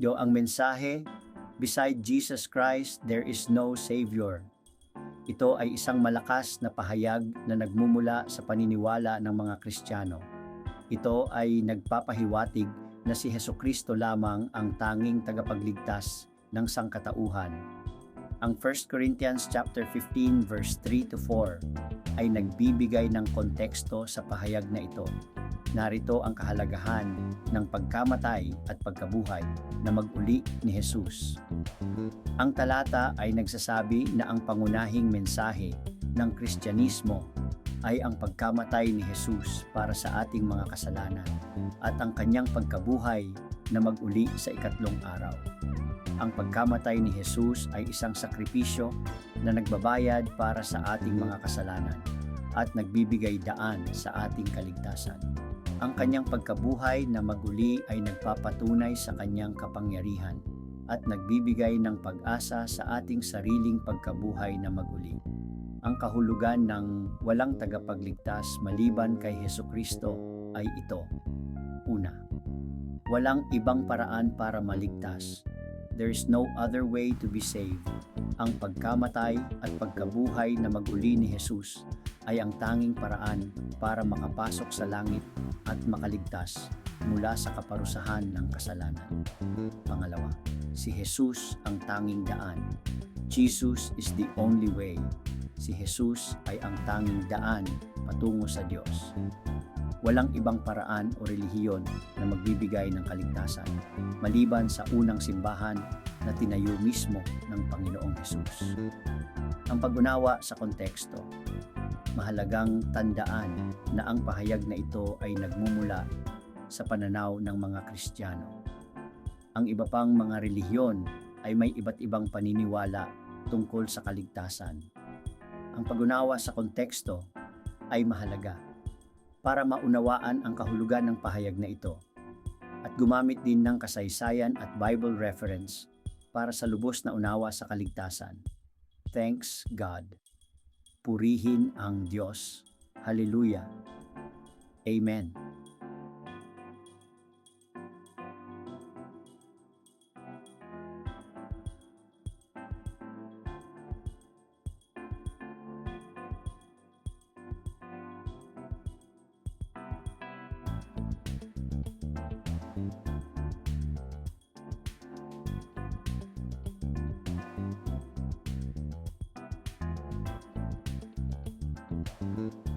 Yo ang mensahe, beside Jesus Christ, there is no Savior. Ito ay isang malakas na pahayag na nagmumula sa paniniwala ng mga Kristiyano. Ito ay nagpapahiwatig na si Heso Kristo lamang ang tanging tagapagligtas ng sangkatauhan. Ang 1 Corinthians chapter 15 verse 3 to 4 ay nagbibigay ng konteksto sa pahayag na ito. Narito ang kahalagahan ng pagkamatay at pagkabuhay na maguli ni Jesus. Ang talata ay nagsasabi na ang pangunahing mensahe ng Kristyanismo ay ang pagkamatay ni Jesus para sa ating mga kasalanan at ang kanyang pagkabuhay na maguli sa ikatlong araw. Ang pagkamatay ni Jesus ay isang sakripisyo na nagbabayad para sa ating mga kasalanan at nagbibigay daan sa ating kaligtasan. Ang kanyang pagkabuhay na maguli ay nagpapatunay sa kanyang kapangyarihan at nagbibigay ng pag-asa sa ating sariling pagkabuhay na maguli. Ang kahulugan ng walang tagapagligtas maliban kay Heso Kristo ay ito. Una, walang ibang paraan para maligtas. There is no other way to be saved. Ang pagkamatay at pagkabuhay na maguli ni Jesus ay ang tanging paraan para makapasok sa langit at makaligtas mula sa kaparusahan ng kasalanan. Pangalawa, si Jesus ang tanging daan. Jesus is the only way. Si Jesus ay ang tanging daan patungo sa Diyos. Walang ibang paraan o relihiyon na magbibigay ng kaligtasan maliban sa unang simbahan na tinayo mismo ng Panginoong Jesus. Ang pag-unawa sa konteksto, mahalagang tandaan na ang pahayag na ito ay nagmumula sa pananaw ng mga Kristiyano. Ang iba pang mga relihiyon ay may iba't ibang paniniwala tungkol sa kaligtasan. Ang pag-unawa sa konteksto ay mahalaga para maunawaan ang kahulugan ng pahayag na ito at gumamit din ng kasaysayan at Bible reference para sa lubos na unawa sa kaligtasan. Thanks God. Purihin ang Diyos. Hallelujah. Amen. Mm-hmm.